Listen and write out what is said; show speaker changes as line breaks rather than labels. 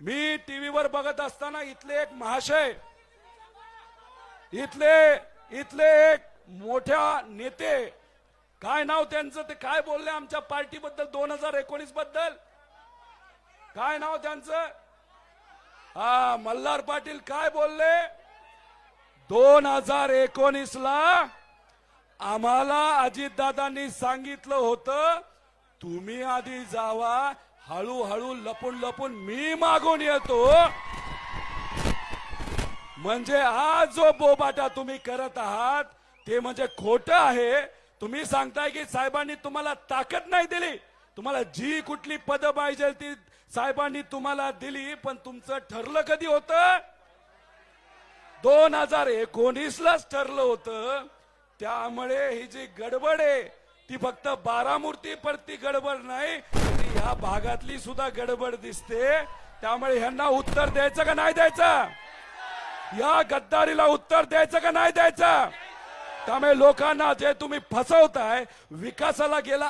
मी टीव्हीवर बघत असताना इथले एक महाशय इथले इथले एक मोठ्या नेते काय नाव त्यांचं ते काय बोलले आमच्या पार्टीबद्दल दोन हजार एकोणीसबद्दल? काय नाव त्यांचं? हा मल्हार पाटील काय बोलले? दोन हजार एकोणीस ला आम्हाला अजितदादांनी सांगितलं होतं तुम्ही आधी जावा हळूहळू लपून लपून मी मागून येतो. म्हणजे आज जो बोबाटा तुम्ही करत आहात ते म्हणजे खोट आहे. तुम्ही सांगताय की साहेबांनी तुम्हाला ताकद नाही दिली. तुम्हाला जी कुठली पद पाहिजे ती साहेबांनी तुम्हाला दिली पण तुमचं ठरलं कधी होत? दोन हजार एकोणीस लाच ठरलं होतं. त्यामुळे ही जी गडबड आहे ती फक्त बारामूर्ती परती गडबड नाही आणि या भागातली सुद्धा गडबड दिसते. त्यामुळे ह्यांना उत्तर द्यायचं का नाही द्यायचं? या गद्दारीला उत्तर द्यायचं का नाही द्यायचं? त्यामुळे लोकांना जे तुम्ही फसवताय विकासाला गेला